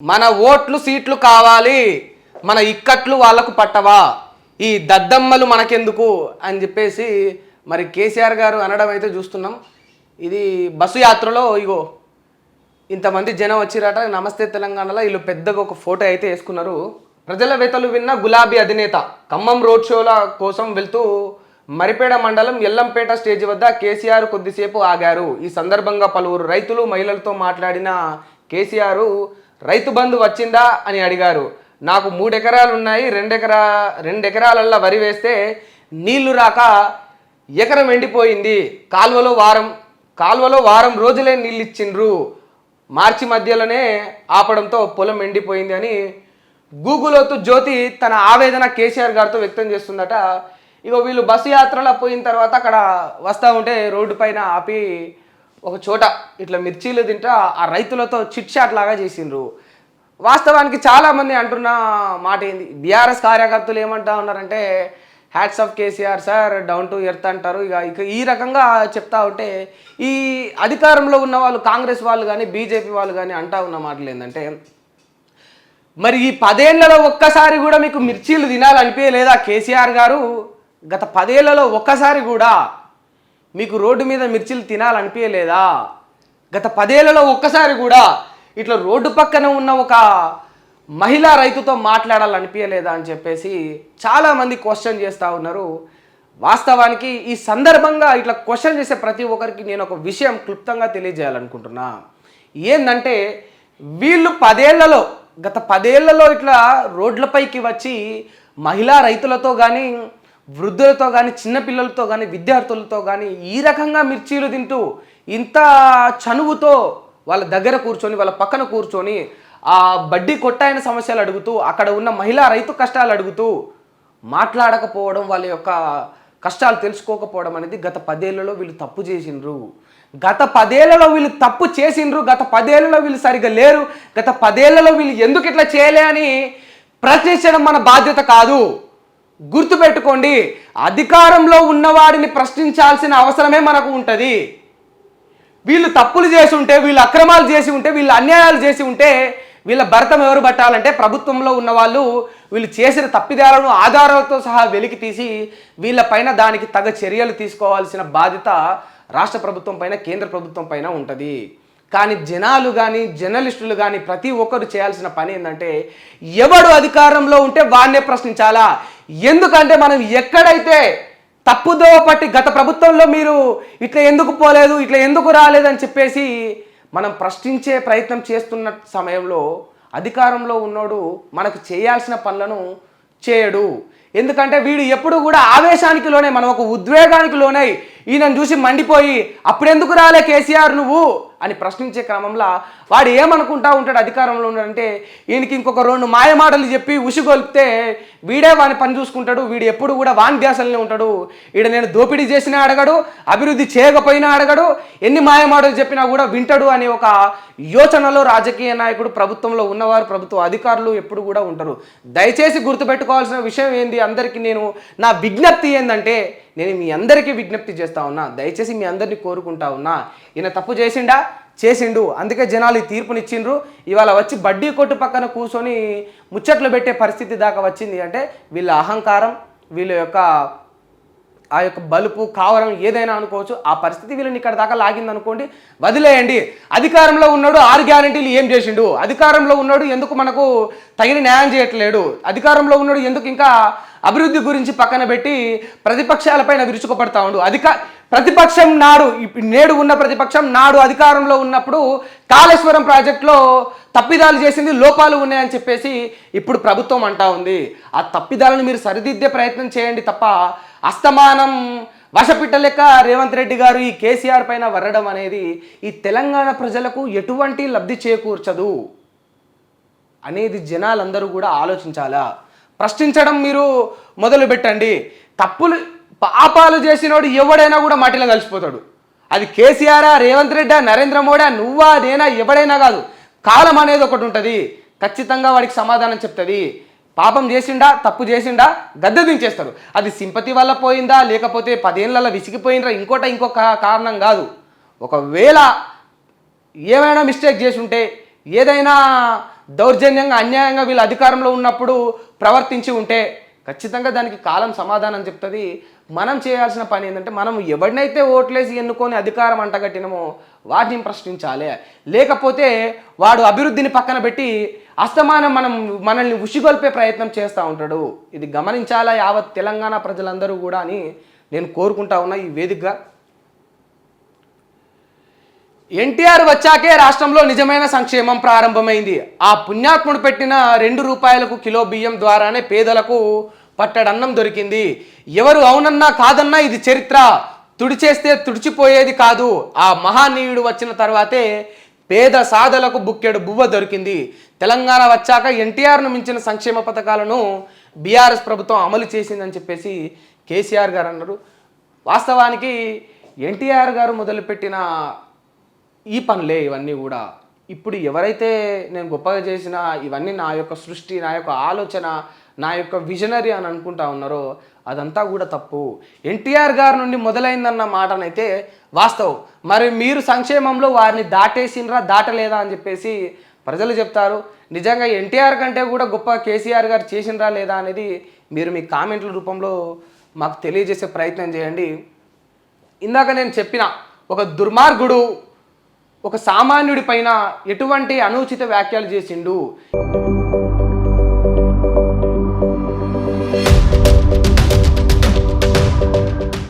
మన ఓట్లు సీట్లు కావాలి మన ఇక్కట్లు వాళ్ళకు పట్టవా? ఈ దద్దమ్మలు మనకెందుకు? అని చెప్పేసి మరి కేసీఆర్ గారు అనడం అయితే చూస్తున్నాం. ఇది బస్సు యాత్రలో ఇగో ఇంతమంది జనం వచ్చిరట నమస్తే తెలంగాణలో వీళ్ళు పెద్దగా ఒక ఫోటో అయితే వేసుకున్నారు. ప్రజల వేతలు విన్న గులాబీ అధినేత ఖమ్మం రోడ్ షోల కోసం వెళ్తూ మరిపేడ మండలం ఎల్లంపేట స్టేజ్ వద్ద కేసీఆర్ కొద్దిసేపు ఆగారు. ఈ సందర్భంగా పలువురు రైతులు మహిళలతో మాట్లాడిన కేసీఆర్ రైతు బంధు వచ్చిందా అని అడిగారు. నాకు మూడు ఎకరాలు ఉన్నాయి రెండెకరా రెండెకరాలల్లా వరి వేస్తే నీళ్ళు రాక ఎకరం ఎండిపోయింది. కాలువలో వారం కాలువలో వారం రోజులే నీళ్ళు ఇచ్చిండ్రు మార్చి మధ్యలోనే ఆపడంతో పొలం ఎండిపోయింది అని గూగులోతు జ్యోతి తన ఆవేదన కేసీఆర్ గారితో వ్యక్తం చేస్తుందట. ఇక వీళ్ళు బస్సు యాత్రలో పోయిన తర్వాత అక్కడ వస్తూ ఉంటే రోడ్డు పైన ఆపి ఒక చోట ఇట్లా మిర్చీలు తింటా ఆ రైతులతో చిట్ చాట్ లాగా చేసిండ్రు. వాస్తవానికి చాలామంది అంటున్న మాట ఏంది? బీఆర్ఎస్ కార్యకర్తలు ఏమంటా ఉన్నారంటే hats off KCR sir down to earth అంటారు. ఇక ఇక ఈ రకంగా చెప్తా ఉంటే ఈ అధికారంలో ఉన్న వాళ్ళు కాంగ్రెస్ వాళ్ళు కానీ బీజేపీ వాళ్ళు కానీ అంటా ఉన్న మాటలు ఏంటంటే మరి ఈ పదేళ్ళలో ఒక్కసారి కూడా మీకు మిర్చీలు తినాలనిపించలేదా కేసీఆర్ గారు? గత పదేళ్ళలో ఒక్కసారి కూడా మీకు రోడ్డు మీద మిర్చిలు తినాలనిపించలేదా? గత పదేళ్ళలో ఒక్కసారి కూడా ఇట్లా రోడ్డు పక్కన ఉన్న ఒక మహిళా రైతుతో మాట్లాడాలనిపించలేదా అని చెప్పేసి చాలామంది క్వశ్చన్ చేస్తూ ఉన్నారు. వాస్తవానికి ఈ సందర్భంగా ఇట్లా క్వశ్చన్ చేసే ప్రతి ఒక్కరికి నేను ఒక విషయం క్లుప్తంగా తెలియజేయాలనుకుంటున్నా. ఏంటంటే వీళ్ళు పదేళ్ళలో గత పదేళ్ళలో ఇట్లా రోడ్లపైకి వచ్చి మహిళా రైతులతో కానీ వృద్ధులతో కానీ చిన్నపిల్లలతో కానీ విద్యార్థులతో కానీ ఈ రకంగా మిర్చీలు తింటూ ఇంత చనువుతో వాళ్ళ దగ్గర కూర్చొని వాళ్ళ పక్కన కూర్చొని ఆ బడ్డీ కొట్టాయన సమస్యలు అడుగుతూ అక్కడ ఉన్న మహిళా రైతు కష్టాలు అడుగుతూ మాట్లాడకపోవడం వాళ్ళ యొక్క కష్టాలు తెలుసుకోకపోవడం అనేది గత పదేళ్ళలో వీళ్ళు తప్పు చేసిండ్రు. గత పదేళ్ళలో వీళ్ళు తప్పు చేసిండ్రు గత పదేళ్ళలో వీళ్ళు సరిగ్గా లేరు గత పదేళ్ళలో వీళ్ళు ఎందుకు ఇట్లా చేయలే అని ప్రశ్నించడం మన బాధ్యత కాదు. గుర్తుపెట్టుకోండి అధికారంలో ఉన్నవాడిని ప్రశ్నించాల్సిన అవసరమే మనకు ఉంటుంది. వీళ్ళు తప్పులు చేసి ఉంటే వీళ్ళు అక్రమాలు చేసి ఉంటే వీళ్ళు అన్యాయాలు చేసి ఉంటే వీళ్ళ భర్తం ఎవరు పట్టాలంటే ప్రభుత్వంలో ఉన్న వాళ్ళు వీళ్ళు చేసిన తప్పిదాలను ఆధారాలతో సహా వెలికి తీసి వీళ్ళపైన దానికి తగ చర్యలు తీసుకోవాల్సిన బాధ్యత రాష్ట్ర ప్రభుత్వం పైన కేంద్ర ప్రభుత్వం పైన ఉంటుంది. కానీ జనాలు కానీ జర్నలిస్టులు కానీ ప్రతి ఒక్కరు చేయాల్సిన పని ఏంటంటే ఎవడు అధికారంలో ఉంటే వాడినే ప్రశ్నించాలా? ఎందుకంటే మనం ఎక్కడైతే తప్పుదోవ పట్టి గత ప్రభుత్వంలో మీరు ఇట్లా ఎందుకు పోలేదు ఇట్లా ఎందుకు రాలేదని చెప్పేసి మనం ప్రశ్నించే ప్రయత్నం చేస్తున్న సమయంలో అధికారంలో ఉన్నోడు మనకు చేయాల్సిన పనులను చేయడు. ఎందుకంటే వీడు ఎప్పుడు కూడా ఆవేశానికి లోనే మనం ఒక ఉద్వేగానికి లోనై ఈయనను చూసి మండిపోయి అప్పుడెందుకు రాలే కేసీఆర్ నువ్వు? అని ప్రశ్నించే క్రమంలో వాడు ఏమనుకుంటా ఉంటాడు అధికారంలో ఉన్నాడంటే ఈయనకి ఇంకొక రెండు మాయమాటలు చెప్పి ఉసిగొల్పితే వీడే వాని పని చూసుకుంటాడు వీడు ఎప్పుడు కూడా వాని ధ్యాసలనే ఉంటాడు. ఈడ నేను దోపిడీ చేసినా అడగడు అభివృద్ధి చేయకపోయినా అడగడు ఎన్ని మాయమాటలు చెప్పినా కూడా వింటాడు అనే ఒక యోచనలో రాజకీయ నాయకుడు ప్రభుత్వంలో ఉన్నవారు ప్రభుత్వ అధికారులు ఎప్పుడు కూడా ఉంటారు. దయచేసి గుర్తుపెట్టుకోవాల్సిన విషయం ఏంది? అందరికీ నేను నా విజ్ఞప్తి ఏంటంటే నేను మీ అందరికీ విజ్ఞప్తి చేస్తా ఉన్నా. దయచేసి మీ అందరినీ కోరుకుంటా ఉన్నా. ఈయన తప్పు చేసిండా? చేసిండు. అందుకే జనాలు ఈ తీర్పునిచ్చిండ్రు. ఇవాళ వచ్చి బడ్డీ కొట్టు పక్కన కూర్చొని ముచ్చట్లు పెట్టే పరిస్థితి దాకా వచ్చింది. అంటే వీళ్ళ అహంకారం వీళ్ళ యొక్క ఆ యొక్క బలుపు కావరం ఏదైనా అనుకోవచ్చు ఆ పరిస్థితి వీళ్ళని ఇక్కడ దాకా లాగింది అనుకోండి వదిలేయండి. అధికారంలో ఉన్నాడు ఆరు గ్యారంటీలు ఏం చేసిండు? అధికారంలో ఉన్నాడు ఎందుకు మనకు తగిన న్యాయం చేయట్లేడు? అధికారంలో ఉన్నాడు ఎందుకు ఇంకా అభివృద్ధి గురించి పక్కన పెట్టి ప్రతిపక్షాలపైన విరుచుకుపడతా ఉండు? అధిక ప్రతిపక్షం నాడు ఇప్పుడు నేడు ఉన్న ప్రతిపక్షం నాడు అధికారంలో ఉన్నప్పుడు కాళేశ్వరం ప్రాజెక్టులో తప్పిదాలు చేసింది లోపాలు ఉన్నాయని చెప్పేసి ఇప్పుడు ప్రభుత్వం అంటా ఉంది. ఆ తప్పిదాలను మీరు సరిదిద్దే ప్రయత్నం చేయండి తప్ప అస్తమానం. వశపిట్టలేక రేవంత్ రెడ్డి గారు ఈ కేసీఆర్ పైన వరడం అనేది ఈ తెలంగాణ ప్రజలకు ఎటువంటి లబ్ధి చేకూర్చదు అనేది జనాలందరూ కూడా ఆలోచించాలా? ప్రశ్నించడం మీరు మొదలు పెట్టండి. తప్పులు పాపాలు చేసినోడు ఎవడైనా కూడా మట్టిలో కలిసిపోతాడు. అది కేసీఆరా రేవంత్ రెడ్డా నరేంద్ర మోడీ నువ్వా నేనా ఎవడైనా కాదు. కాలం అనేది ఒకటి ఉంటుంది. ఖచ్చితంగా వాడికి సమాధానం చెప్తుంది. పాపం చేసిండా తప్పు చేసిండా గద్దె దించేస్తారు అది సింపతి వల్ల పోయిందా లేకపోతే పదేళ్ళల్లో విసిగిపోయిందా ఇంకోట ఇంకొక కారణం కాదు. ఒకవేళ ఏమైనా మిస్టేక్ చేసి ఉంటే ఏదైనా దౌర్జన్యంగా అన్యాయంగా వీళ్ళు అధికారంలో ఉన్నప్పుడు ప్రవర్తించి ఉంటే ఖచ్చితంగా దానికి కాలం సమాధానం చెప్తుంది. మనం చేయాల్సిన పని ఏంటంటే మనం ఎవరినైతే ఓట్లేసి ఎన్నుకొని అధికారం అంటగట్టినమో వాటిని ప్రశ్నించాలి. లేకపోతే వాడు అభివృద్ధిని పక్కన పెట్టి అస్తమానం మనం మనల్ని ఉషిగొల్పే ప్రయత్నం చేస్తూ ఉంటాడు. ఇది గమనించాలా యావత్ తెలంగాణ ప్రజలందరూ కూడా అని నేను కోరుకుంటా ఉన్నా ఈ వేదికగా ఎన్టీఆర్ వచ్చాకే రాష్ట్రంలో నిజమైన సంక్షేమం ప్రారంభమైంది. ఆ పుణ్యాత్ముడు పెట్టిన రెండు రూపాయలకు కిలో బియ్యం ద్వారానే పేదలకు పట్టడన్నం దొరికింది. ఎవరు అవునన్నా కాదన్నా ఇది చరిత్ర. తుడిచేస్తే తుడిచిపోయేది కాదు. ఆ మహానీయుడు వచ్చిన తర్వాతే పేద సాధలకు బుక్కెడు బువ్వ దొరికింది. తెలంగాణ వచ్చాక ఎన్టీఆర్ను మించిన సంక్షేమ పథకాలను బీఆర్ఎస్ ప్రభుత్వం అమలు చేసిందని చెప్పేసి కేసీఆర్ గారు అన్నారు. వాస్తవానికి ఎన్టీఆర్ గారు మొదలుపెట్టిన ఈ పనులే ఇవన్నీ కూడా. ఇప్పుడు ఎవరైతే నేను గొప్పగా చేసిన ఇవన్నీ నా యొక్క సృష్టి నా యొక్క ఆలోచన నా యొక్క విజనరీ అని అనుకుంటా ఉన్నారో అదంతా కూడా తప్పు. ఎన్టీఆర్ గారి నుండి మొదలైందన్న మాటనైతే వాస్తవం. మరి మీరు సంక్షేమంలో వారిని దాటేసినరా దాటలేదా అని చెప్పేసి ప్రజలు చెప్తారు నిజంగా ఎన్టీఆర్ కంటే కూడా గొప్ప కేసీఆర్ గారు చేసినరా లేదా అనేది మీరు మీ కామెంట్ల రూపంలో మాకు తెలియజేసే ప్రయత్నం చేయండి. ఇందాక నేను చెప్పిన ఒక దుర్మార్గుడు ఒక సామాన్యుడి పైన ఎటువంటి అనుచిత వ్యాఖ్యలు చేసిండు.